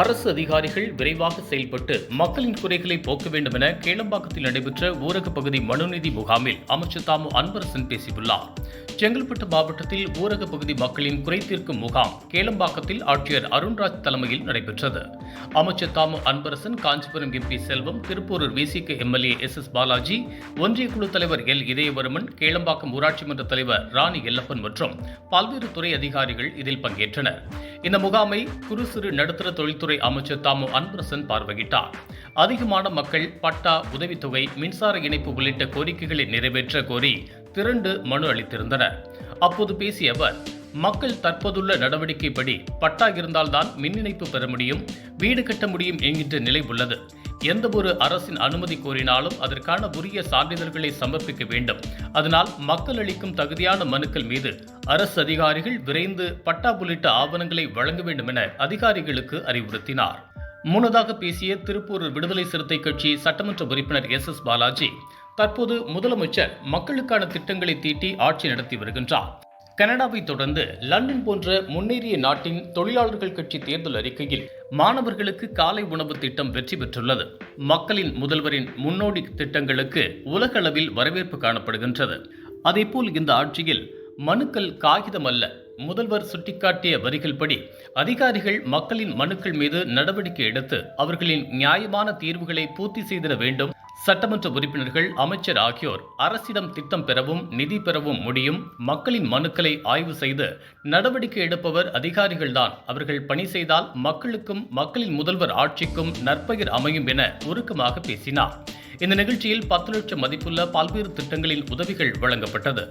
அரசு அதிகாரிகள் விரைவாக செயல்பட்டு மக்களின் குறைகளை போக்க வேண்டும் என கேளம்பாக்கத்தில் நடைபெற்ற ஊரக பகுதி மனுநீதி முகாமில் அமைச்சர் தாமு அன்பரசன் பேசியுள்ளார். செங்கல்பட்டு மாவட்டத்தில் ஊரக பகுதி மக்களின் குறை தீர்க்கும் முகாம் கேளம்பாக்கத்தில் ஆட்சியர் அருண்ராஜ் தலைமையில் நடைபெற்றது. அமைச்சர் தாமு அன்பரசன் காஞ்சிபுரம் எம்பி செல்வம் திருப்பூரூர் விசிக எம்எல்ஏ எஸ் எஸ் பாலாஜி ஒன்றிய குழு தலைவர் எல். இதயவர்மன் கேளம்பாக்கம் ஊராட்சி மன்ற தலைவர் ராணி எல்லப்பன் மற்றும் பல்வேறு துறை அதிகாரிகள் இதில் பங்கேற்றனர். இந்த முகாமை குறு சிறு நடுத்தர தொழில்துறை அமைச்சர் தாமு அன்பரசன் பார்வையிட்டார். அதிகமான மக்கள் பட்டா உதவித்தொகை மின்சார இணைப்பு உள்ளிட்ட கோரிக்கைகளை நிறைவேற்ற கோரி திரண்டு மனு அளித்திருந்தனர். அப்போது பேசிய அவர் மக்கள் தற்போதுள்ள நடவடிக்கைப்படி பட்டா இருந்தால்தான் மின் இணைப்பு பெற முடியும் வீடு கட்ட முடியும் என்கின்ற நிலை உள்ளது. எந்த ஒரு அரசின் அனுமதி கோரினாலும் அதற்கான உரிய சான்றிதழ்களை சமர்ப்பிக்க வேண்டும். அதனால் மக்கள் அளிக்கும் தகுதியான மனுக்கள் மீது அரசு அதிகாரிகள் விரைந்து பட்டா உள்ளிட்ட ஆவணங்களை வழங்க வேண்டும் என அதிகாரிகளுக்கு அறிவுறுத்தினார். முன்னதாக பேசிய திருப்பூர் விடுதலை சிறுத்தை கட்சி சட்டமன்ற உறுப்பினர் எஸ் எஸ் பாலாஜி தற்போது முதலமைச்சர் மக்களுக்கான திட்டங்களை தீட்டி ஆட்சி நடத்தி வருகின்றார். கனடாவை தொடர்ந்து லண்டன் போன்ற முன்னேறிய நாட்டின் தொழிலாளர்கள் கட்சி தேர்தல் அறிக்கையில் மாணவர்களுக்கு காலை உணவு திட்டம் வெற்றி பெற்றுள்ளது. மக்களின் முதல்வரின் முன்னோடி திட்டங்களுக்கு உலக அளவில் வரவேற்பு காணப்படுகின்றது. அதேபோல் இந்த ஆட்சியில் மனுக்கள் காகிதம் அல்ல முதல்வர் சுட்டிக்காட்டிய வரிகள்படி அதிகாரிகள் மக்களின் மனுக்கள் மீது நடவடிக்கை எடுத்து அவர்களின் நியாயமான தீர்வுகளை பூர்த்தி செய்திட வேண்டும் சட்டமன்ற உறுப்பினர்கள் அமைச்சர் ஆகியோர் அரசிடம் திட்டம் பெறவும் நிதி பெறவும் முடியும். மக்களின் மனுக்களை ஆய்வு செய்து நடவடிக்கை எடுப்பவர் அதிகாரிகள்தான். அவர்கள் பணி செய்தால் மக்களுக்கும் மக்களின் முதல்வர் ஆட்சிக்கும் நற்பெயர் அமையும் என உருக்கமாக பேசினார். இந்த நிகழ்ச்சியில் பத்து லட்சம் மதிப்புள்ள பல்வேறு திட்டங்களின் உதவிகள் வழங்கப்பட்டது.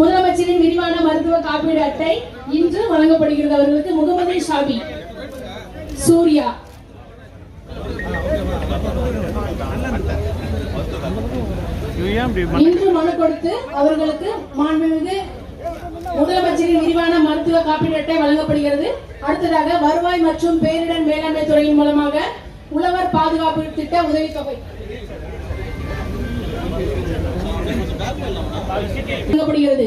முதலமைச்சரின் விரிவான மருத்துவ காப்பீடு அட்டை இன்று வழங்கப்படுகிறது. அவர்களுக்கு முகமது ஷாபி சூர்யா. இன்று மனு கொடுத்து அவர்களுக்கு மாண்புமிகு முதலமைச்சரின் விரிவான மருத்துவ காப்பீடு அட்டை வழங்கப்படுகிறது. அடுத்ததாக வருவாய் மற்றும் பேரிடர் மேலாண்மை துறையின் மூலமாக உழவர் பாதுகாப்பு திட்ட உதவித்தொகை. வழங்கப்படுகிறது.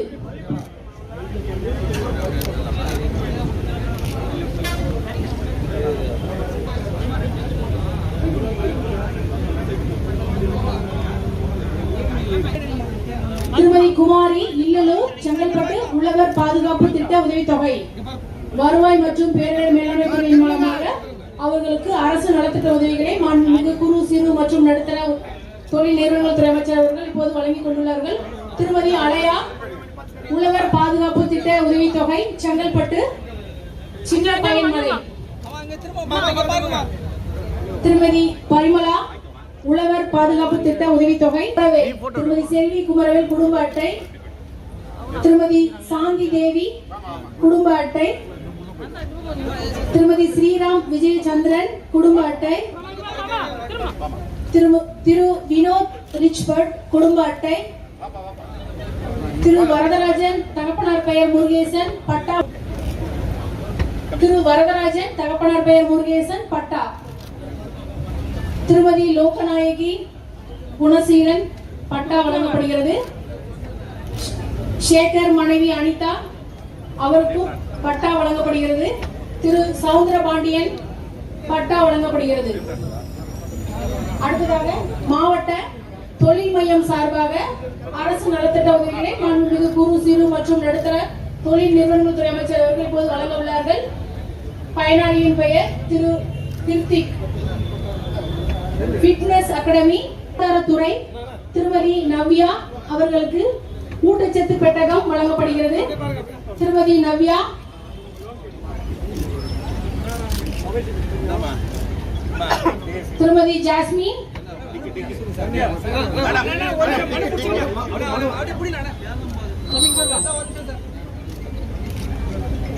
திருமதி குமாரி இல்லலூர் செங்கல்பட்டு உழவர் பாதுகாப்பு திட்ட உதவித்தொகை. வருவாய் மற்றும் பேரிடர் மேலாண்மை துறையின் மூலமாக அவர்களுக்கு அரசு நலத்திட்ட உதவிகளை மாண்புமிகு குறு சிறு மற்றும் நடுத்தர தொழில் நிறுவனங்கள் துறை அமைச்சர் அவர்கள் இப்போது வழங்கிக் கொண்டுள்ளார்கள். திருமதி அலையா உழவர் பாதுகாப்பு திட்ட உதவித்தொகை செங்கல்பட்டு சின்ன பயன்மலை திருமதி பரிமலா உழவர் பாதுகாப்பு திட்ட உதவித்தொகை. திருமதி செல்வி குமரவேல் குடும்ப அட்டை. திருமதி சாந்தி தேவி குடும்ப அட்டை. திருமதி ஸ்ரீராம் விஜயச்சந்திரன் குடும்ப அட்டை. திரு திரு வினோத் ரிச்பர்ட் குடும்ப அட்டை. திரு வரதராஜன் தகப்பனார் பெயர் முருகேசன் பட்டா. திரு வரதராஜன் தகப்பனார் பெயர் முருகேசன் பட்டா. திருமதி லோகநாயகி குணசீலன் பட்டா வழங்கப்படுகிறது. சேகர் மனைவி அனிதா அவருக்கும் பட்டா வழங்கப்படுகிறது. திரு சவுந்தர பாண்டியன் பட்டா வழங்கப்படுகிறது. அடுத்ததாக மாவட்ட தொழில் மையம் சார்பாக அரசு நலத்திட்ட உதவிகளை மாண்புமிகு குறு சிறு மற்றும் நடுத்தர தொழில் நிறுவனங்கள் துறை அமைச்சர் அவர்கள் இப்போது வழங்க உள்ளார்கள். பயனாளியின் பெயர் திரு கிருத்திக். ஃபிட்னஸ் அகாடமி துறை திருமதி நவ்யா அவர்களுக்கு ஊட்டச்சத்து பெட்டகம் வழங்கப்படுகிறது. திருமதி நவ்யா. திருமதி ஜாஸ்மின்.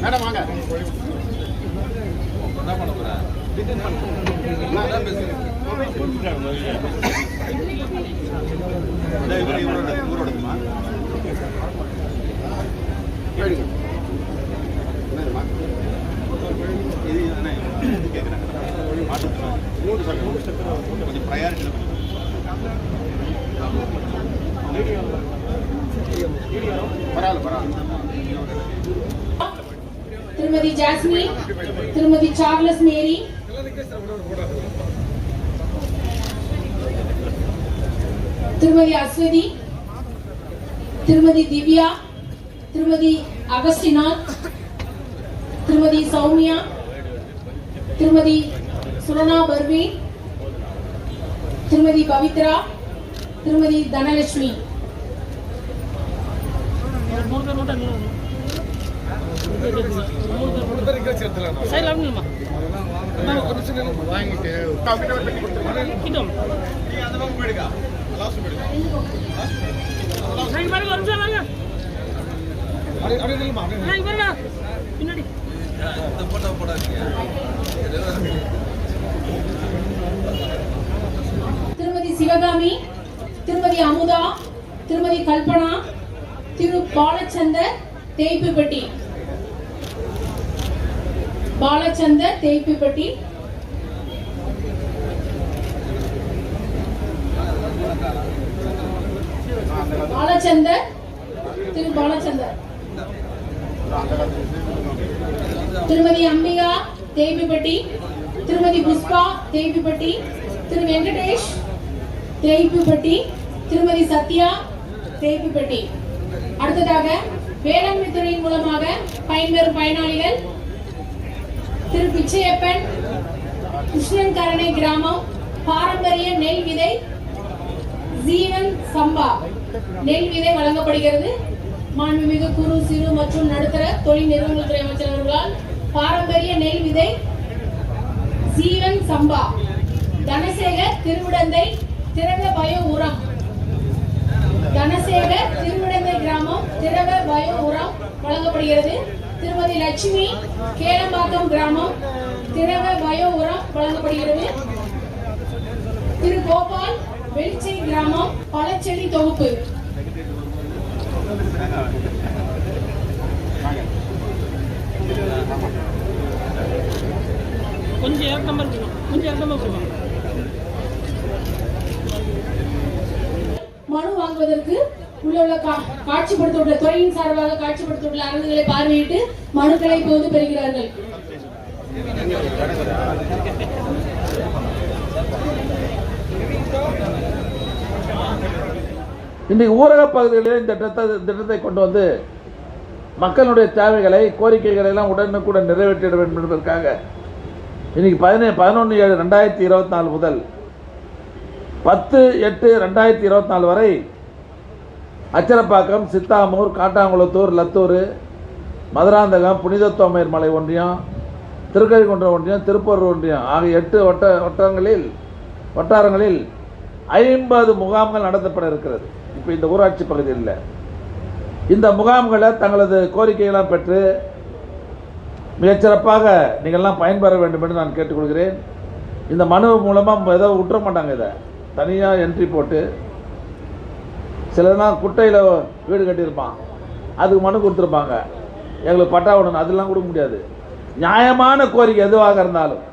மேடம் வாங்க இவரோடதுமா இது கேட்குறாங்க மாட்டுக்கு கொஞ்சம் ப்ரையாரிட்டி திருமதி ஜாஸ்மின் திருமதி சார்லஸ் மேரி திருமதி அஸ்வதி திருமதி திவ்யா திருமதி அகஸ்டினாத் திருமதி சௌமியா திருமதி சுரணா பர்வி திருமதி பவித்ரா திருமதி தனலட்சுமி. பின்னாடி திருமதி சிவகாமி திருமதி அமுதா திருமதி கல்பனா திரு பாலச்சந்தர் தேய்ப்புப்பட்டி. பாலச்சந்தர் தேய்ப்புப்பட்டி. பாலச்சந்தர் திரு பாலச்சந்தர். திருமதி அம்பிகா தேய்பிப்பட்டி திருமதி புஷ்பா தேய்பிப்பட்டி திரு வெங்கடேஷ் தேய்பிப்பட்டி திருமதி சத்யா தேய்பிப்பட்டி அடுத்ததாக வேளாண்மை துறையின் மூலமாக பயன்பெறும் பயனாளிகள் திரு பிச்சையப்பன் கிருஷ்ணன்கரணை கிராமம் பாரம்பரிய நெல் விதை ஜீவன் சம்பா. நெல் விதை வழங்கப்படுகிறது. மாண்புமிகு குறு சிறு மற்றும் நடுத்தர தொழில் நிறுவனங்கள் துறை அமைச்சர் அவர்களால் பாரம்பரிய நெல் விதை சீவன் சம்பா தனசேகர் திருவிடந்தை திரவ பயோ உரம். தனசேகர் திருவிடந்தை கிராமம் திரவ பயோ உரம் வழங்கப்படுகிறது. திருமதி லட்சுமி கேளம்பாக்கம் கிராமம் திரவ பயோ உரம் வழங்கப்படுகிறது. திரு கோபால் வெளிச்சை கிராமம் பழச்செடி தொகுப்பு. கொஞ்சம் இறக்கமா இருக்கணும். கொஞ்சம் இறக்கமா இருக்கணும் மனு வாங்குவதற்கு உள்ள உள்ள காட்சிப்படுத்தப்பட்ட துறையின் சார்பாக காட்சிப்படுத்தப்பட்டுள்ள அரங்குகளை பார்வையிட்டு மனுக்களை இப்போது பெறுகிறார்கள். இன்றைக்கு ஊரக பகுதிகளில் இந்த திட்டத்தை திட்டத்தை கொண்டு வந்து மக்களுடைய தேவைகளை கோரிக்கைகளை எல்லாம் உடனுக்குடன் நிறைவேற்றிட வேண்டும் என்பதற்காக இன்னைக்கு பதினே பதினொன்று ஏழு ரெண்டாயிரத்தி இருபத்தி நாலு முதல் பத்து எட்டு ரெண்டாயிரத்தி இருபத்தி நாலு வரை அச்சரப்பாக்கம் சித்தாமூர் காட்டாங்குளத்தூர் லத்தூர் மதுராந்தகம் புனிதத்தோமையர் மலை ஒன்றியம் திருக்கழிக்குன்றம் ஒன்றியம் திருப்பூர் ஒன்றியம் ஆகிய எட்டு வட்ட வட்டங்களில் வட்டாரங்களில் ஐம்பது முகாம்கள் நடத்தப்பட இருக்கிறது. இப்போ இந்த ஊராட்சி பகுதியில் இந்த முகாம்களை தங்களது கோரிக்கைகளாக பெற்று மிகச்சிறப்பாக நீங்கள்லாம் பயன்பெற வேண்டும் என்று நான் கேட்டுக்கொள்கிறேன். இந்த மனு மூலமாக ஏதோ விட்டுற மாட்டாங்க இதை. தனியாக என்ட்ரி போட்டு சிலர்லாம் குட்டையில் வீடு கட்டியிருப்பான். அதுக்கு மனு கொடுத்துருப்பாங்க. எங்களுக்கு பட்டா விடணும் அதெல்லாம் கொடுக்க முடியாது. நியாயமான கோரிக்கை எதுவாக இருந்தாலும்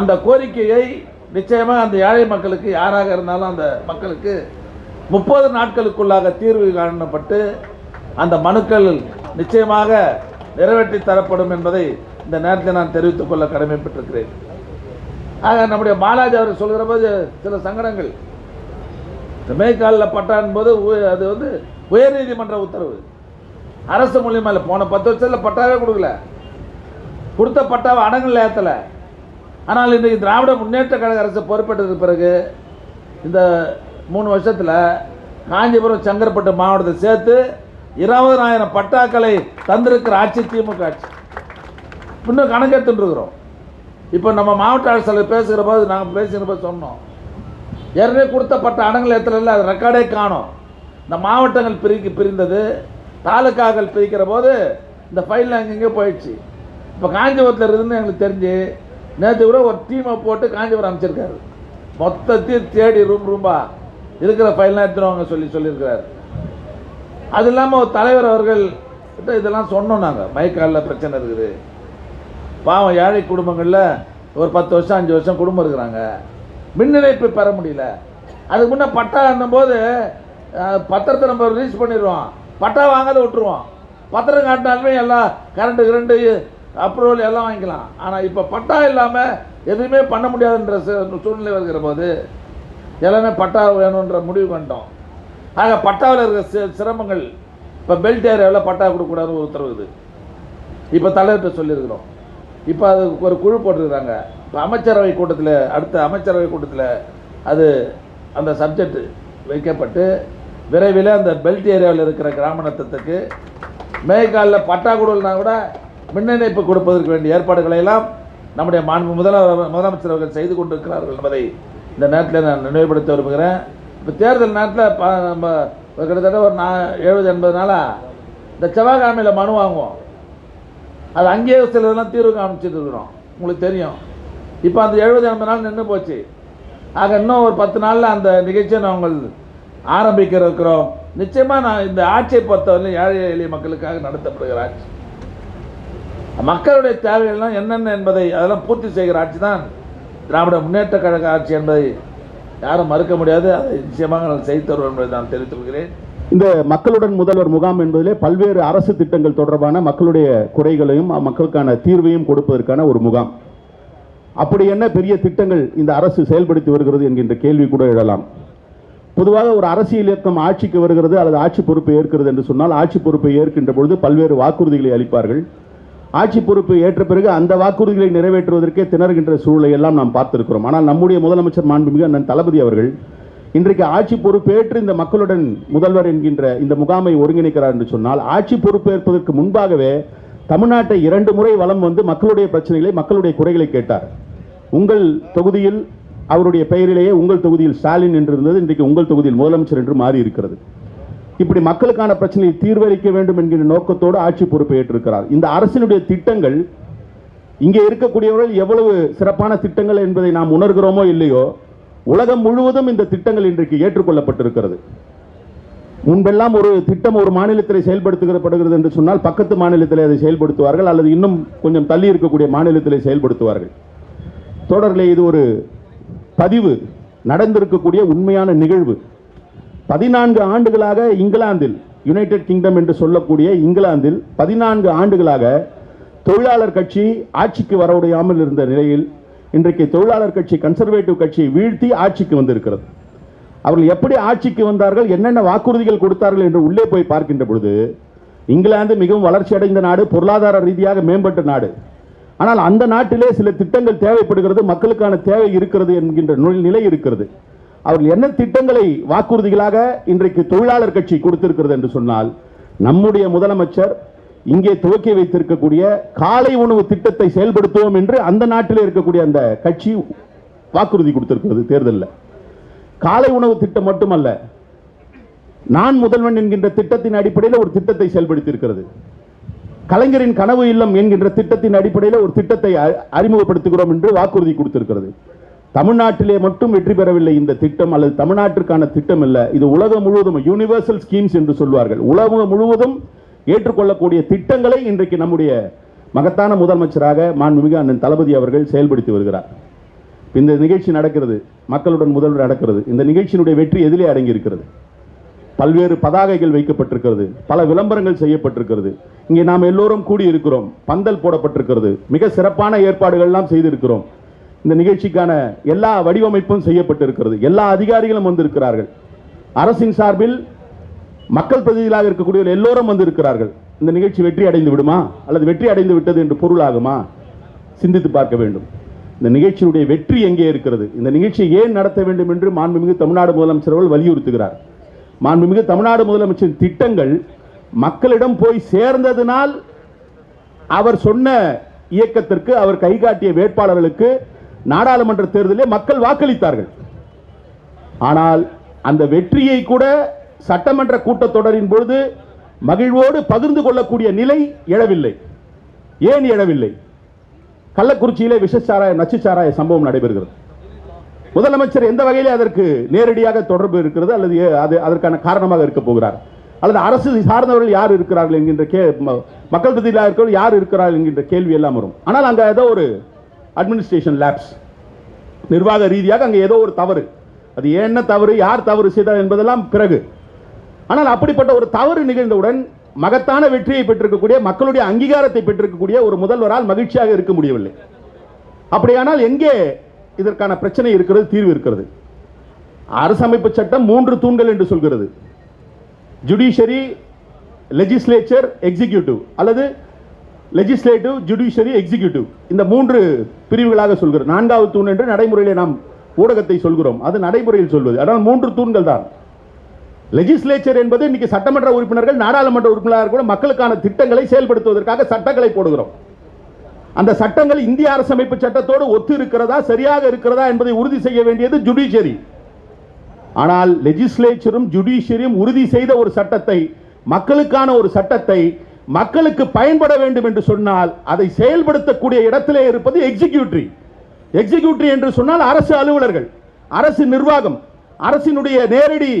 அந்த கோரிக்கையை நிச்சயமாக அந்த ஏழை மக்களுக்கு யாராக இருந்தாலும் அந்த மக்களுக்கு முப்பது நாட்களுக்குள்ளாக தீர்வு காணப்பட்டு அந்த மனுக்கள் நிச்சயமாக நிறைவேற்றி தரப்படும் என்பதை இந்த நேரத்தில் நான் தெரிவித்துக் கொள்ள கடமைப்பட்டிருக்கிறேன். ஆக நம்முடைய பாலாஜி அவர் சொல்கிற போது சில சங்கடங்கள். இந்த மேய்க்காலில் பட்டான் போது உ- அது வந்து உயர்நீதிமன்ற உத்தரவு. அரசு மூலியமாக இல்லை போன பத்து வருஷத்தில் பட்டாவே கொடுக்கல. கொடுத்த பட்டாவை அடங்கல் ஏற்றலை ஆனால் இன்றைக்கு திராவிட முன்னேற்ற கழக அரசு பொறுப்பேற்றதுக்கு பிறகு இந்த மூணு வருஷத்தில் காஞ்சிபுரம் செங்கற்பட்டு மாவட்டத்தை சேர்த்து இருபதனாயிரம் பட்டாக்களை தந்திருக்கிற ஆட்சி திமுக ஆட்சி. இன்னும் கணக்கெடுத்துட்டு இப்போ நம்ம மாவட்ட ஆட்சியர் பேசுகிற போது நாங்கள் பேசுகிற போது சொன்னோம். ஏற்கனவே கொடுத்த பட்ட அடங்கல் ஏற்றல அது ரெக்கார்டே காணும். இந்த மாவட்டங்கள் பிரிக்க பிரிந்தது தாலுக்காக்கள் பிரிக்கிற போது இந்த ஃபைல் அங்கங்கே போயிடுச்சு. இப்போ காஞ்சிபுரத்தில் இருக்குதுன்னு எங்களுக்கு தெரிஞ்சு நேற்று கூட ஒரு டீமை போட்டு காஞ்சிபுரம் அமைச்சிருக்காரு மொத்தத்தையும் தேடி ரூம் ரூம்பா இருக்கிற ஃபைல்லாம் எடுத்துருவாங்க சொல்லி சொல்லியிருக்கிறார். அது இல்லாமல் தலைவர் அவர்கள் கிட்ட இதெல்லாம் சொன்னோம் நாங்கள் மைக்காலில் பிரச்சனை இருக்குது. பாவம் ஏழை குடும்பங்களில் ஒரு பத்து வருஷம் அஞ்சு வருஷம் குடும்பம் இருக்கிறாங்க. மின் இணைப்பு பெற முடியல. அதுக்கு முன்னே பட்டா போது பத்திரத்தை நம்ம ரிலீஸ் பண்ணிடுவோம் பட்டா வாங்காத விட்டுருவோம். பத்திரம் காட்டினாலுமே எல்லாம் கரண்ட்டு கிரண்டு அப்ரூவல் எல்லாம் வாங்கிக்கலாம். ஆனால் இப்போ பட்டா இல்லாமல் எதுவுமே பண்ண முடியாதுன்ற சூழ்நிலை வருகிற போது எல்லாமே பட்டா வேணுன்ற முடிவு பண்ணிட்டோம் ஆக பட்டாவில் இருக்கிற சிரமங்கள் இப்போ பெல்ட் ஏரியாவில் பட்டா கொடுக்கக்கூடாதுன்னு ஒரு உத்தரவு இது. இப்போ தலைவர்கிட்ட சொல்லியிருக்கிறோம். இப்போ அது ஒரு குழு போட்டிருக்கிறாங்க. இப்போ அமைச்சரவை கூட்டத்தில் அடுத்த அமைச்சரவை கூட்டத்தில் அது அந்த சப்ஜெக்ட் வைக்கப்பட்டு விரைவில் அந்த பெல்ட் ஏரியாவில் இருக்கிற கிராம நத்தத்துக்கு மேய்காலில் பட்டா கொடுக்கலனா கூட மின் இணைப்பு கொடுப்பதற்கு வேண்டிய ஏற்பாடுகளை எல்லாம் நம்முடைய மாண்பு முதல முதலமைச்சர் அவர்கள் செய்து கொண்டிருக்கிறார்கள் என்பதை இந்த நேரத்தில் நான் நினைவுபடுத்த விரும்புகிறேன். இப்போ தேர்தல் நேரத்தில் ப நம்ம கிட்டத்தட்ட ஒரு நா எழுபது எண்பது நாளாக இந்த செவ்வாய்க்கிழமையில் மனு வாங்குவோம். அது அங்கேயே சில இதெல்லாம் தீர்வு காமிச்சிட்டு இருக்கிறோம். உங்களுக்கு தெரியும். இப்போ அந்த எழுபது எண்பது நாள் நின்று போச்சு. ஆக இன்னும் ஒரு பத்து நாளில் அந்த நிகழ்ச்சியை நாங்கள் ஆரம்பிக்க இருக்கிறோம். நிச்சயமாக நான் இந்த ஆட்சியை பொறுத்தவரை ஏழை எளிய மக்களுக்காக நடத்தப்படுகிற ஆட்சி. மக்களுடைய தேவைகள்லாம் என்னென்ன என்பதை அதெல்லாம் பூர்த்தி செய்கிற ஆட்சி தான் திராவிட முன்னேற்ற கழக ஆட்சி என்பதை யாரும் மறுக்க முடியாது. அதை நிச்சயமாக நான் செய்து தருவோம் என்பதை நான் தெரிவித்துக்கொள்கிறேன் இந்த மக்களுடன் முதல்வர் முகாம் என்பதிலே பல்வேறு அரசு திட்டங்கள் தொடர்பான மக்களுடைய குறைகளையும் மக்களுக்கான தீர்வையும் கொடுப்பதற்கான ஒரு முகாம். அப்படி என்ன பெரிய திட்டங்கள் இந்த அரசு செயல்படுத்தி வருகிறது என்கின்ற கேள்வி கூட எழலாம். பொதுவாக ஒரு அரசியல் இயக்கம் ஆட்சிக்கு வருகிறது அல்லது ஆட்சி பொறுப்பை ஏற்கிறது என்று சொன்னால் ஆட்சி பொறுப்பை ஏற்கின்ற பொழுது பல்வேறு வாக்குறுதிகளை அளிப்பார்கள். ஆட்சி பொறுப்பு ஏற்ற பிறகு அந்த வாக்குறுதிகளை நிறைவேற்றுவதற்கே திணறுகின்ற சூழலை எல்லாம் நாம் பார்த்திருக்கிறோம். ஆனால் நம்முடைய முதலமைச்சர் மாண்புமிகு அண்ணன் தளபதி அவர்கள் இன்றைக்கு ஆட்சி பொறுப்பேற்று இந்த மக்களுடன் முதல்வர் என்கின்ற இந்த முகாமை ஒருங்கிணைக்கிறார் என்று சொன்னால் ஆட்சி பொறுப்பேற்பதற்கு முன்பாகவே தமிழ்நாட்டை இரண்டு முறை வலம் வந்து மக்களுடைய பிரச்சனைகளை மக்களுடைய குறைகளை கேட்டார். உங்கள் தொகுதியில் அவருடைய பெயரிலேயே உங்கள் தொகுதியில் ஸ்டாலின் என்று இருந்தது இன்றைக்கு உங்கள் தொகுதியில் முதலமைச்சர் என்று மாறி இருக்கிறது இப்படி மக்களுக்கான பிரச்சனையை தீர்வளிக்க வேண்டும் என்கிற நோக்கத்தோடு ஆட்சி பொறுப்பை ஏற்றிருக்கிறார் இந்த அரசினுடைய திட்டங்கள் இங்கே இருக்கக்கூடியவர்கள் எவ்வளவு சிறப்பான திட்டங்கள் என்பதை நாம் உணர்கிறோமோ இல்லையோ உலகம் முழுவதும் இந்த திட்டங்கள் இன்றைக்கு ஏற்றுக்கொள்ளப்பட்டிருக்கிறது. முன்பெல்லாம் ஒரு திட்டம் ஒரு மாநிலத்தில் செயல்படுத்தப்படுகிறது என்று சொன்னால் பக்கத்து மாநிலத்தில் அதை செயல்படுத்துவார்கள் அல்லது இன்னும் கொஞ்சம் தள்ளி இருக்கக்கூடிய மாநிலத்தில் செயல்படுத்துவார்கள். தொடர்களே இது ஒரு பதிவு நடந்திருக்கக்கூடிய உண்மையான நிகழ்வு. பதினான்கு ஆண்டுகளாக இங்கிலாந்தில் யுனைடெட் கிங்டம் என்று சொல்லக்கூடிய இங்கிலாந்தில் பதினான்கு ஆண்டுகளாக தொழிலாளர் கட்சி ஆட்சிக்கு வர முடியாமல் இருந்த நிலையில் இன்றைக்கு தொழிலாளர் கட்சி கன்சர்வேட்டிவ் கட்சியை வீழ்த்தி ஆட்சிக்கு வந்திருக்கிறது. அவர்கள் எப்படி ஆட்சிக்கு வந்தார்கள் என்னென்ன வாக்குறுதிகள் கொடுத்தார்கள் என்று உள்ளே போய் பார்க்கின்ற பொழுது இங்கிலாந்து மிகவும் வளர்ச்சி அடைந்த நாடு பொருளாதார ரீதியாக மேம்பட்ட நாடு. ஆனால் அந்த நாட்டிலே சில திட்டங்கள் தேவைப்படுகிறது மக்களுக்கான தேவை இருக்கிறது என்கின்ற நிலை இருக்கிறது. அவர்கள் என்ன திட்டங்களை வாக்குறுதிகளாக இன்றைக்கு தொழிலாளர் கட்சி கொடுத்திருக்கிறது என்று சொன்னால் நம்முடைய முதலமைச்சர் இங்கே துவக்கி வைத்திருக்கக்கூடிய காலை உணவு திட்டத்தை செயல்படுத்துவோம் என்று அந்த நாட்டில் இருக்கக்கூடிய அந்த கட்சி வாக்குறுதி கொடுத்திருக்கிறது தேர்தலில். காலை உணவு திட்டம் மட்டுமல்ல நான் முதல்வன் என்கின்ற திட்டத்தின் அடிப்படையில் ஒரு திட்டத்தை செயல்படுத்தியிருக்கிறது. கலைஞரின் கனவு இல்லம் என்கின்ற திட்டத்தின் அடிப்படையில் ஒரு திட்டத்தை அறிமுகப்படுத்துகிறோம் என்று வாக்குறுதி கொடுத்திருக்கிறது. தமிழ்நாட்டிலே மட்டும் வெற்றி பெறவில்லை இந்த திட்டம் அல்லது தமிழ்நாட்டிற்கான திட்டம் அல்ல இது உலகம் முழுவதும் யூனிவர்சல் ஸ்கீம்ஸ் என்று சொல்வார்கள். உலகம் முழுவதும் ஏற்றுக்கொள்ளக்கூடிய திட்டங்களை இன்றைக்கு நம்முடைய மகத்தான முதலமைச்சராக மாண்புமிகு அண்ணன் தளபதி அவர்கள் செயல்படுத்தி வருகிறார். இந்த நிகழ்ச்சி நடக்கிறது மக்களுடன் முதல்வர் நடக்கிறது. இந்த நிகழ்ச்சியினுடைய வெற்றி எதிலே அடங்கியிருக்கிறது. பல்வேறு பதாகைகள் வைக்கப்பட்டிருக்கிறது பல விளம்பரங்கள் செய்யப்பட்டிருக்கிறது. இங்கே நாம் எல்லோரும் கூடி இருக்கிறோம் பந்தல் போடப்பட்டிருக்கிறது. மிக சிறப்பான ஏற்பாடுகள்லாம் செய்திருக்கிறோம். இந்த நிகழ்ச்சிக்கான எல்லா வடிவமைப்பும் செய்யப்பட்டிருக்கிறது. எல்லா அதிகாரிகளும் வந்திருக்கிறார்கள். அரசின் சார்பில் மக்கள் பிரதிநிதிகளாக இருக்கக்கூடியவர் எல்லோரும் வந்திருக்கிறார்கள். இந்த நிகழ்ச்சி வெற்றி அடைந்து விடுமா? அல்லது வெற்றி அடைந்து விட்டது என்று பொருளாகுமா? சிந்தித்து பார்க்க வேண்டும். இந்த நிகழ்ச்சியுடைய வெற்றி எங்கே இருக்கிறது? இந்த நிகழ்ச்சியை ஏன் நடத்த வேண்டும் என்று மாண்புமிகு தமிழ்நாடு முதலமைச்சர் அவர்கள் வலியுறுத்துகிறார். மாண்புமிகு தமிழ்நாடு முதலமைச்சரின் திட்டங்கள் மக்களிடம் போய் சேர்ந்ததினால் அவர் சொன்ன இயக்கத்திற்கு அவர் கைகாட்டிய வேட்பாளர்களுக்கு நாடாளுமன்ற தேர்தலில் மக்கள் வாக்களித்தார்கள். ஆனால் அந்த வெற்றியை கூட சட்டமன்ற கூட்டத்தொடரின் பொழுது மகிழ்வோடு பகிர்ந்து கொள்ளக்கூடிய நிலை எழவில்லை. ஏன் எழவில்லை? கள்ளக்குறிச்சியிலே விஷச்சாராய நச்சுச்சாராய சம்பவம் நடைபெறுகிறது. முதலமைச்சர் எந்த வகையிலே அதற்கு நேரடியாக தொடர்பு இருக்கிறது அல்லது ஏ- அது அதற்கான காரணமாக இருக்க போகிறார்? அல்லது அரசு சார்ந்தவர்கள் யார் இருக்கிறார்கள் என்கின்ற கே மக்கள் பிரதிநிதியாக இருக்கிறவர்கள் யார் இருக்கிறார்கள் என்கின்ற கேள்வி எல்லாம் வரும். ஆனால் அங்கே ஏதோ ஒரு அட்மினிஸ்ட்ரேஷன் லேப்ஸ் நிர்வாக ரீதியாக அங்கே ஏதோ ஒரு தவறு. அது என்ன தவறு யார் தவறு செய்தார் என்பதெல்லாம் பிறகு. ஆனால் அப்படிப்பட்ட ஒரு தவறு நிகழ்ந்தவுடன் மகத்தான வெற்றியை பெற்றிருக்கக்கூடிய மக்களுடைய அங்கீகாரத்தை பெற்றிருக்கக்கூடிய ஒரு முதல்வரால் மகிழ்ச்சியாக இருக்க முடியவில்லை. அப்படியானால் எங்கே இதற்கான பிரச்சனை இருக்கிறது தீர்வு இருக்கிறது? அரசமைப்பு சட்டம் மூன்று தூண்கள் என்று சொல்கிறது. ஜுடிஷரி லெஜிஸ்லேச்சர் எக்ஸிகியூட்டிவ் அல்லது லெஜிஸ்லேட்டிவ் ஜுடிஷியரி எக்ஸிகியூட்டிவ் இந்த மூன்று பிரிவுகளாக சொல்கிறோம். நான்காவது தூண் என்று நடைமுறையிலே நாம் ஊடகத்தை சொல்கிறோம். அது நடைமுறையில் சொல்வது. ஆனால் மூன்று தூண்கள் தான். லெஜிஸ்லேச்சர் என்பது இன்னைக்கு சட்டமன்ற உறுப்பினர்கள் நாடாளுமன்ற உறுப்பினர்கள் கூட மக்களுக்கான திட்டங்களை செயல்படுத்துவதற்காக சட்டங்களை போடுகிறோம். அந்த சட்டங்கள் இந்திய அரசமைப்பு சட்டத்தோடு ஒத்து இருக்கிறதா சரியாக இருக்கிறதா என்பதை உறுதி செய்ய வேண்டியது ஜுடிஷியரி ஆனால் லெஜிஸ்லேச்சரும் ஜுடிஷியரியும் உறுதி செய்த ஒரு சட்டத்தை மக்களுக்கான ஒரு சட்டத்தை மக்களுக்கு பயன்பட வேண்டும் என்று சொன்னால் அதை செயல்படுத்தக்கூடிய இடத்திலே இருப்பது எக்ஸிக்யூட்டிவ் எக்ஸிக்யூட்டிவ் என்று சொன்னால் அரசு அலுவலர்கள் அரசு நிர்வாகம் அரசினுடைய நேரடி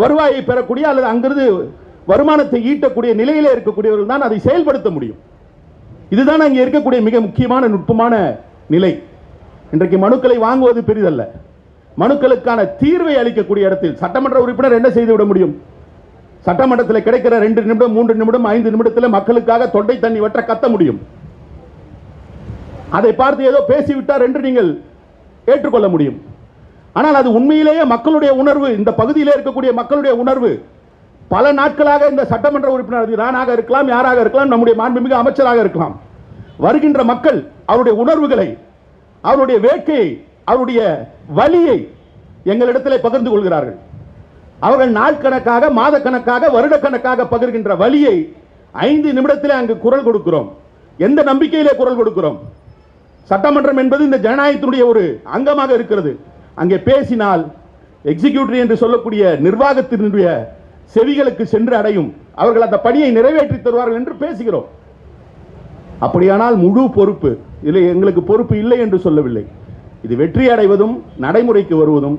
வருவாயை பெறக்கூடிய அல்லது அங்கிருந்து வருமானத்தை ஈட்டக்கூடிய நிலையிலே இருக்கக்கூடியவர்கள் தான் அதை செயல்படுத்த முடியும். இதுதான் அங்கே இருக்கக்கூடிய மிக முக்கியமான நுட்பமான நிலை. இன்றைக்கு மனுக்களை வாங்குவது பெரிதல்ல. மனுக்களுக்கான தீர்வை அளிக்கக்கூடிய இடத்தில் சட்டமன்ற உறுப்பினர் என்ன செய்து விட முடியும்? சட்டமன்றத்தில் கிடைக்கிற ரெண்டு நிமிடம் மூன்று நிமிடம் ஐந்து நிமிடத்தில் மக்களுக்காக தொண்டை தண்ணி வற்ற கத்த முடியும். அதை பார்த்து ஏதோ பேசிவிட்டார் என்று நீங்கள் ஏற்றுக்கொள்ள முடியும். ஆனால் அது உண்மையிலேயே மக்களுடைய உணர்வு இந்த பகுதியிலே இருக்கக்கூடிய மக்களுடைய உணர்வு. பல நாட்களாக இந்த சட்டமன்ற உறுப்பினர் நானாக இருக்கலாம் யாராக இருக்கலாம் நம்முடைய மாண்புமிகு அமைச்சராக இருக்கலாம். வருகின்ற மக்கள் அவருடைய உணர்வுகளை அவருடைய வேட்கையை அவருடைய வலியை எங்களிடத்தில் பகிர்ந்து கொள்கிறார்கள். அவர்கள் நாள் கணக்காக மாத கணக்காக பகிர்கின்ற வழியை ஐந்து நிமிடத்தில் அங்கு குரல் கொடுக்கிறோம். எந்த நம்பிக்கையிலே குரல் கொடுக்கிறோம்? சட்டமன்றம் என்பது இந்த ஜனநாயகத்தினுடைய ஒரு அங்கமாக இருக்கிறது. அங்கே பேசினால் எக்ஸிக்யூட்டிவ் என்று சொல்லக்கூடிய நிர்வாகத்தினுடைய செவிகளுக்கு சென்று அடையும். அவர்கள் அந்த பணியை நிறைவேற்றி தருவார்கள் என்று பேசுகிறோம். அப்படியானால் முழு பொறுப்பு இல்லை எங்களுக்கு பொறுப்பு இல்லை என்று சொல்லவில்லை. இது வெற்றி அடைவதும் நடைமுறைக்கு வருவதும்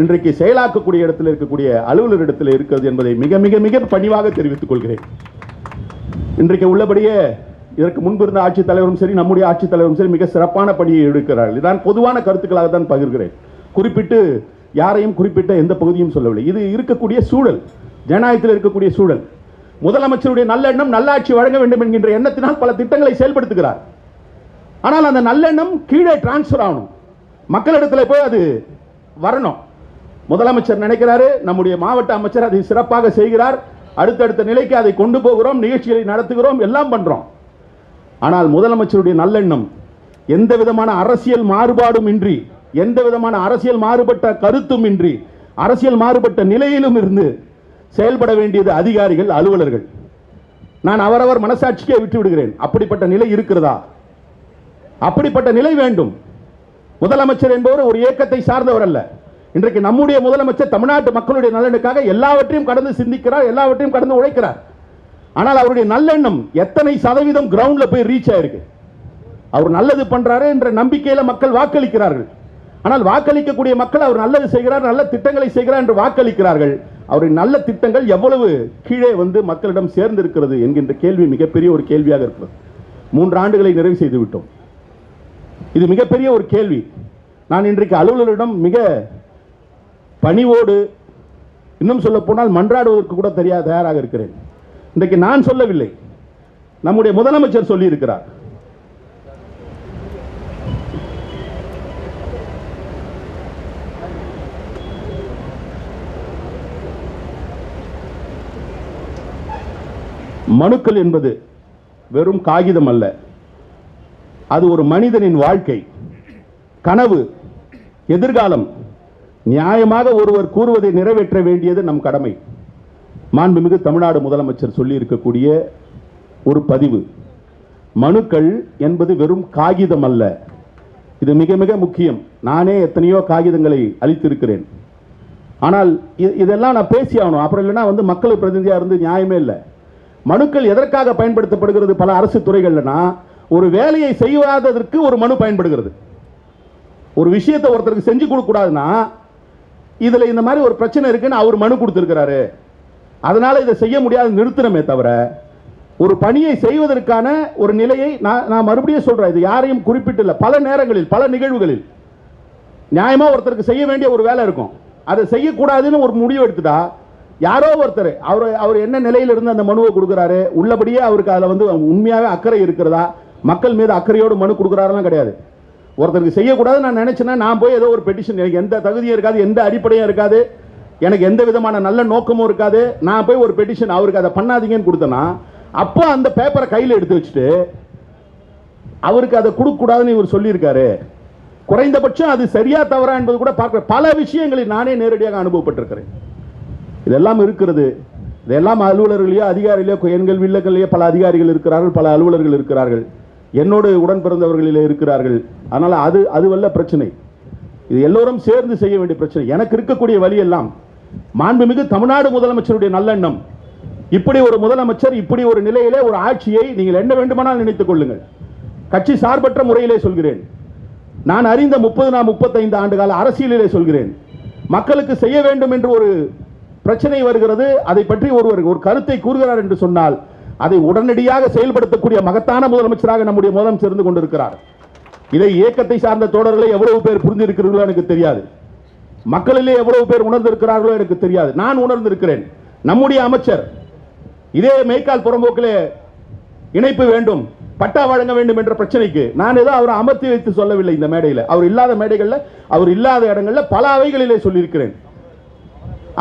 இன்றைக்கு செயலாக்கக்கூடிய இடத்தில் இருக்கக்கூடிய அலுவலர் இடத்தில் இருக்கிறது என்பதை மிக மிக மிக பணிவாக தெரிவித்துக் கொள்கிறேன். இன்றைக்கு உள்ளபடியே இதற்கு முன்பு இருந்த ஆட்சித் தலைவரும் சரி நம்முடைய ஆட்சித் தலைவரும் சரி மிக சிறப்பான பணியை எடுக்கிறார்கள். இதான் பொதுவான கருத்துக்களாக தான் பகிர்கிறேன். குறிப்பிட்டு யாரையும் குறிப்பிட்ட எந்த பகுதியும் சொல்லவில்லை. இது இருக்கக்கூடிய சூழல். ஜனநாயகத்தில் இருக்கக்கூடிய சூழல். முதலமைச்சருடைய நல்லெண்ணம் நல்லாட்சி வழங்க வேண்டும் என்கின்ற எண்ணத்தினால் பல திட்டங்களை செயல்படுத்துகிறார். ஆனால் அந்த நல்லெண்ணம் கீழே டிரான்ஸ்ஃபர் ஆகணும். மக்களிடத்தில் போய் அது வரணும். முதலமைச்சர் நினைக்கிறாரு நம்முடைய மாவட்ட அமைச்சர் அதை சிறப்பாக செய்கிறார். அடுத்தடுத்த நிலைக்கு அதை கொண்டு போகிறோம் நிகழ்ச்சிகளை நடத்துகிறோம் எல்லாம் பண்றோம். ஆனால் முதலமைச்சருடைய நல்லெண்ணம் எந்த விதமான அரசியல் மாறுபாடும் இன்றி எந்த விதமான அரசியல் மாறுபட்ட கருத்தும் இன்றி அரசியல் மாறுபட்ட நிலையிலும் இருந்து செயல்பட வேண்டியது அதிகாரிகள் அலுவலர்கள். நான் அவரவர் மனசாட்சிக்கே விட்டு விடுகிறேன். அப்படிப்பட்ட நிலை இருக்கிறதா? அப்படிப்பட்ட நிலை வேண்டும். முதலமைச்சர் என்பவர் ஒரு இயக்கத்தை சார்ந்தவர் அல்ல இன்றைக்கு நம்முடைய முதலமைச்சர் தமிழ்நாட்டு மக்களுடைய நலனுக்காக எல்லாவற்றையும் கடந்து சிந்திக்கிறார் எல்லாவற்றையும் கடந்து உழைக்கிறார். ஆனால் அவருடைய நல்லெண்ணம் எத்தனை சதவீதம் கிரவுண்ட்ல போய் ரீச் ஆயிருக்கு? அவர் நல்லது பண்றாரு என்ற நம்பிக்கையில மக்கள் வாக்களிக்கிறார்கள். ஆனால் வாக்களிக்கக்கூடிய மக்கள் அவர் நல்லது செய்கிறார் நல்ல திட்டங்களை செய்கிறார் என்று வாக்களிக்கிறார்கள். அவருடைய நல்ல திட்டங்கள் எவ்வளவு கீழே வந்து மக்களிடம் சேர்ந்திருக்கிறது என்கின்ற கேள்வி மிகப்பெரிய ஒரு கேள்வியாக இருக்கிறது. மூன்று ஆண்டுகளை நிறைவு செய்து விட்டோம். இது மிகப்பெரிய ஒரு கேள்வி. நான் இன்றைக்கு அலுவலரிடம் மிக பணிவோடு இன்னும் சொல்ல போனால் மன்றாடுவதற்கு கூட தெரியாத தயாராக இருக்கிறேன். இன்றைக்கு நான் சொல்லவில்லை. நம்முடைய முதலமைச்சர் சொல்லி இருக்கிறார் மனுக்கள் என்பது வெறும் காகிதம் அல்ல. அது ஒரு மனிதனின் வாழ்க்கை. கனவு எதிர்காலம் நியாயமாக ஒருவர் கூறுவதை நிறைவேற்ற வேண்டியது நம் கடமை. மாண்புமிகு தமிழ்நாடு முதலமைச்சர் சொல்லி இருக்கக்கூடிய ஒரு பதிவு. மனுக்கள் என்பது வெறும் காகிதம் அல்ல. இது மிக மிக முக்கியம். நானே எத்தனையோ காகிதங்களை அளித்திருக்கிறேன். ஆனால் இதெல்லாம் நான் பேசி ஆகணும். அப்புறம் இல்லைன்னா வந்து மக்கள் பிரதிநிதியாக இருந்து நியாயமே இல்லை. மனுக்கள் எதற்காக பயன்படுத்தப்படுகிறது? பல அரசு துறைகள்லனா ஒரு வேலையை செய்யாததற்கு ஒரு மனு பயன்படுகிறது. ஒரு விஷயத்தை ஒருத்தருக்கு செஞ்சு கொடுக்கூடாதுன்னா இதில் இந்த மாதிரி ஒரு பிரச்சனை இருக்குன்னு அவர் மனு கொடுத்துருக்கிறாரு. அதனால் இதை செய்ய முடியாது நிறுத்தணுமே தவிர ஒரு பணியை செய்வதற்கான ஒரு நிலையை நான் நான் மறுபடியும் சொல்கிறேன் இது யாரையும் குறிப்பிட்டு இல்லை பல நேரங்களில் பல நிகழ்வுகளில். நியாயமாக ஒருத்தருக்கு செய்ய வேண்டிய ஒரு வேலை இருக்கும். அதை செய்யக்கூடாதுன்னு ஒரு முடிவு எடுத்துட்டா யாரோ ஒருத்தர் அவர் அவர் என்ன நிலையில் இருந்து அந்த மனுவை கொடுக்குறாரு உள்ளபடியே அவருக்கு அதில் வந்து உண்மையாகவே அக்கறை இருக்கிறதா? மக்கள் மீது அக்கறையோடு மனு கொடுக்குறாருலாம் கிடையாது. ஒருத்தருக்கு செய்யக்கூடாது நான் நினைச்சேன்னா நான் போய் ஏதோ ஒரு பெட்டிஷன் எனக்கு எந்த தகுதியும் இருக்காது எந்த அடிப்படையும் இருக்காது எனக்கு எந்த விதமான நல்ல நோக்கமும் இருக்காது. நான் போய் ஒரு பெட்டிஷன் அவருக்கு அதை பண்ணாதீங்கன்னு கொடுத்தேன்னா அப்போ அந்த பேப்பரை கையில் எடுத்து வச்சுட்டு அவருக்கு அதை கொடுக்கக்கூடாதுன்னு இவர் சொல்லியிருக்காரு. குறைந்தபட்சம் அது சரியா தவறா என்பது கூட பார்க்க பல விஷயங்களில் நானே நேரடியாக அனுபவப்பட்டிருக்கிறேன். இதெல்லாம் இருக்கிறது. இதெல்லாம் அலுவலர்களையோ அதிகாரிகளையோ எண்கள் வில்லக்கள்லையோ பல அதிகாரிகள் இருக்கிறார்கள் பல அலுவலர்கள் இருக்கிறார்கள். என்னோடு உடன் பிறந்தவர்களிலே இருக்கிறார்கள். அதனால் அது அதுவல்ல பிரச்சனை. இது எல்லோரும் சேர்ந்து செய்ய வேண்டிய பிரச்சனை. எனக்கு இருக்கக்கூடிய வழி எல்லாம் மாண்புமிகு தமிழ்நாடு முதலமைச்சருடைய நல்லெண்ணம் இப்படி ஒரு முதலமைச்சர் இப்படி ஒரு நிலையிலே ஒரு ஆட்சியை நீங்கள் என்ன வேண்டுமானால் நினைத்துக் கொள்ளுங்கள். கட்சி சார்பற்ற முறையிலே சொல்கிறேன். நான் அறிந்த முப்பது நான் முப்பத்தைந்து ஆண்டு கால அரசியலிலே சொல்கிறேன். மக்களுக்கு செய்ய வேண்டும் என்று ஒரு பிரச்சனை வருகிறது. அதை பற்றி ஒருவர் ஒரு கருத்தை கூறுகிறார் என்று சொன்னால் அதை உடனடியாக செயல்படுத்தக்கூடிய மகத்தான முதலமைச்சராக நம்முடைய முதலமைச்சர் இருந்து கொண்டிருக்கிறார். இதை இயக்கத்தை சார்ந்த தோழர்களை எவ்வளவு பேர் புரிந்திருக்கிறீர்களோ எனக்கு தெரியாது. மக்களிலே எவ்வளவு பேர் உணர்ந்திருக்கிறார்களோ எனக்கு தெரியாது. நான் உணர்ந்திருக்கிறேன். நம்முடைய அமைச்சர் இதே மேய்க்கால் புறம்போக்கிலே இணைப்பு வேண்டும் பட்டா வழங்க வேண்டும் என்ற பிரச்சனைக்கு நான் ஏதோ அவரை அமர்த்தி வைத்து சொல்லவில்லை இந்த மேடையில். அவர் இல்லாத மேடைகளில் அவர் இல்லாத இடங்களில் பல அவைகளிலே சொல்லியிருக்கிறேன்.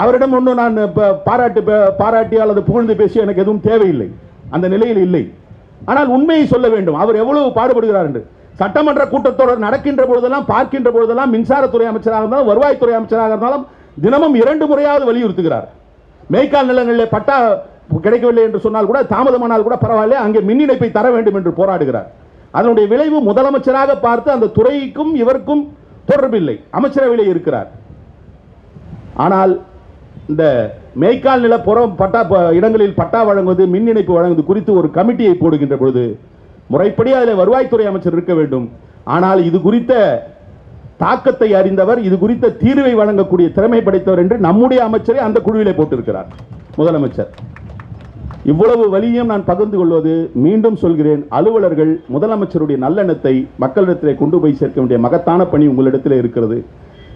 அவரிடம் ஒன்றும் நான் பாராட்டு பாராட்டி அல்லது புகழ்ந்து பேசி எனக்கு எதுவும் தேவையில்லை. அந்த நிலையில் இல்லை. ஆனால் உண்மையை சொல்ல வேண்டும். அவர் எவ்வளவு பாடுபடுகிறார் என்று. சட்டமன்ற கூட்டத்தொடர் நடக்கின்ற பொழுதெல்லாம் பார்க்கின்ற பொழுதெல்லாம் மின்சாரத்துறை அமைச்சராக இருந்தாலும் வருவாய்த்துறை அமைச்சராக இருந்தாலும் தினமும் இரண்டு முறையாவது வலியுறுத்துகிறார். மேய்க்கால் நிலங்களில் பட்டா கிடைக்கவில்லை என்று சொன்னால் கூட தாமதமானால் கூட பரவாயில்லை அங்கே மின் இணைப்பை தர வேண்டும் என்று போராடுகிறார். அதனுடைய விளைவு முதலமைச்சராக பார்த்து அந்த துறைக்கும் இவருக்கும் தொடர்பில்லை. அமைச்சரவையில் இருக்கிறார். ஆனால் இந்த மேய்க்கால் நில புறம் பட்டா ப- இடங்களில் பட்டா வழங்குவது மின் இணைப்பு வழங்குவது குறித்து ஒரு கமிட்டியை போடுகின்ற பொழுது முறைப்படி அதில் வருவாய்த்துறை அமைச்சர் இருக்க வேண்டும். ஆனால் இது குறித்த தாக்கத்தை அறிந்தவர் இது குறித்த தீர்வை வழங்கக்கூடிய திறமை படைத்தவர் என்று நம்முடைய அமைச்சரை அந்த குழுவிலே போட்டிருக்கிறார். முதலமைச்சர். இவ்வளவு வலியும் நான் பகிர்ந்து கொள்வது மீண்டும் சொல்கிறேன் அலுவலர்கள் முதலமைச்சருடைய நல்லெண்ணத்தை மக்களிடத்திலே கொண்டு போய் சேர்க்க வேண்டிய மகத்தான பணி உங்களிடத்தில் இருக்கிறது.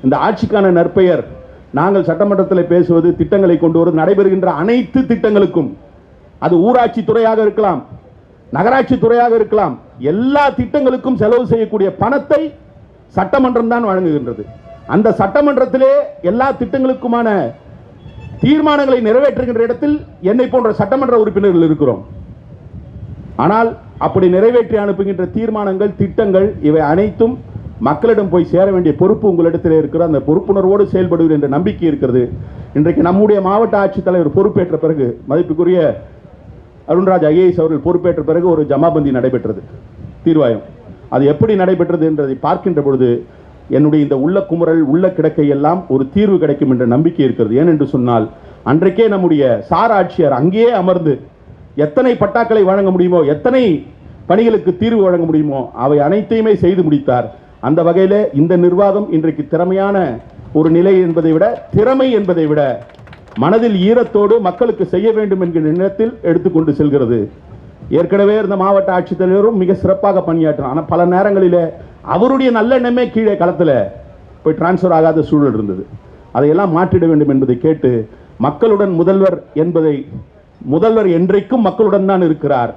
இந்த ஆட்சிக்கான நற்பெயர் நாங்கள் சட்டமன்றத்தில் பேசுவது திட்டங்களை கொண்டு வருவது நடைபெறுகின்ற அனைத்து திட்டங்களுக்கும். அது ஊராட்சி துறையாக இருக்கலாம் நகராட்சி துறையாக இருக்கலாம் எல்லா திட்டங்களுக்கும் செலவு செய்யக்கூடிய பணத்தை சட்டமன்றம் தான் வழங்குகின்றது. அந்த சட்டமன்றத்திலே எல்லா திட்டங்களுக்குமான தீர்மானங்களை நிறைவேற்றுகின்ற இடத்தில் என்னை போன்ற சட்டமன்ற உறுப்பினர்கள் இருக்கிறோம். ஆனால் அப்படி நிறைவேற்றி அனுப்புகின்ற தீர்மானங்கள் திட்டங்கள் இவை அனைத்தும் மக்களிடம் போய் சேர வேண்டிய பொறுப்பு உங்களிடத்தில் இருக்கிற அந்த பொறுப்புணர்வோடு செயல்படுவது என்ற நம்பிக்கை இருக்கிறது. இன்றைக்கு நம்முடைய மாவட்ட ஆட்சித்தலைவர் பொறுப்பேற்ற பிறகு மதிப்புக்குரிய அருண்ராஜ் ஐஏஎஸ் அவர்கள் பொறுப்பேற்ற பிறகு ஒரு ஜமாபந்தி நடைபெற்றது. தீர்வாயம். அது எப்படி நடைபெற்றது என்றதை பார்க்கின்ற பொழுது என்னுடைய இந்த உள்ள குமுறல் உள்ள கிடக்கை எல்லாம் ஒரு தீர்வு கிடைக்கும் என்ற நம்பிக்கை இருக்கிறது. ஏனென்று சொன்னால் அன்றைக்கே நம்முடைய சார் ஆட்சியர் அங்கேயே அமர்ந்து எத்தனை பட்டாக்களை வழங்க முடியுமோ எத்தனை பணிகளுக்கு தீர்வு வழங்க முடியுமோ அவை அனைத்தையுமே செய்து முடித்தார். அந்த வகையில் இந்த நிர்வாகம் இன்றைக்கு திறமையான ஒரு நிலை என்பதை விட திறமை என்பதை விட மனதில் ஈரத்தோடு மக்களுக்கு செய்ய வேண்டும் என்கிற எண்ணத்தில் எடுத்துக்கொண்டு செல்கிறது. ஏற்கனவே இருந்த மாவட்ட ஆட்சித்தலைவரும் மிக சிறப்பாக பணியாற்றும் ஆனால் பல நேரங்களில் அவருடைய நல்லெண்ணமே கீழே களத்தில் போய் டிரான்ஸ்ஃபர் ஆகாத சூழல் இருந்தது. அதையெல்லாம் மாற்றிட வேண்டும் என்பதை கேட்டு மக்களுடன் முதல்வர் என்பதை முதல்வர் என்றைக்கும் மக்களுடன் தான் இருக்கிறார்.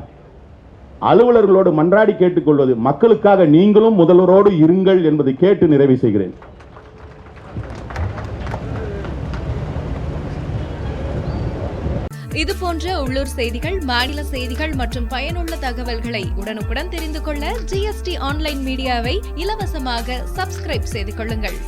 அலுவலர்களோடு மன்றாடி கேட்டுக்கொள்வது மக்களுக்காக நீங்களும் முதல்வரோடு இருங்கள் என்பதை கேட்டு நிறைவு செய்கிறேன். இது போன்ற உள்ளூர் செய்திகள் மாநில செய்திகள் மற்றும் பயனுள்ள தகவல்களை உடனுக்குடன் தெரிந்து கொள்ள ஜிஎஸ்டி ஆன்லைன் மீடியாவை இலவசமாக சப்ஸ்கிரைப் செய்து கொள்ளுங்கள்.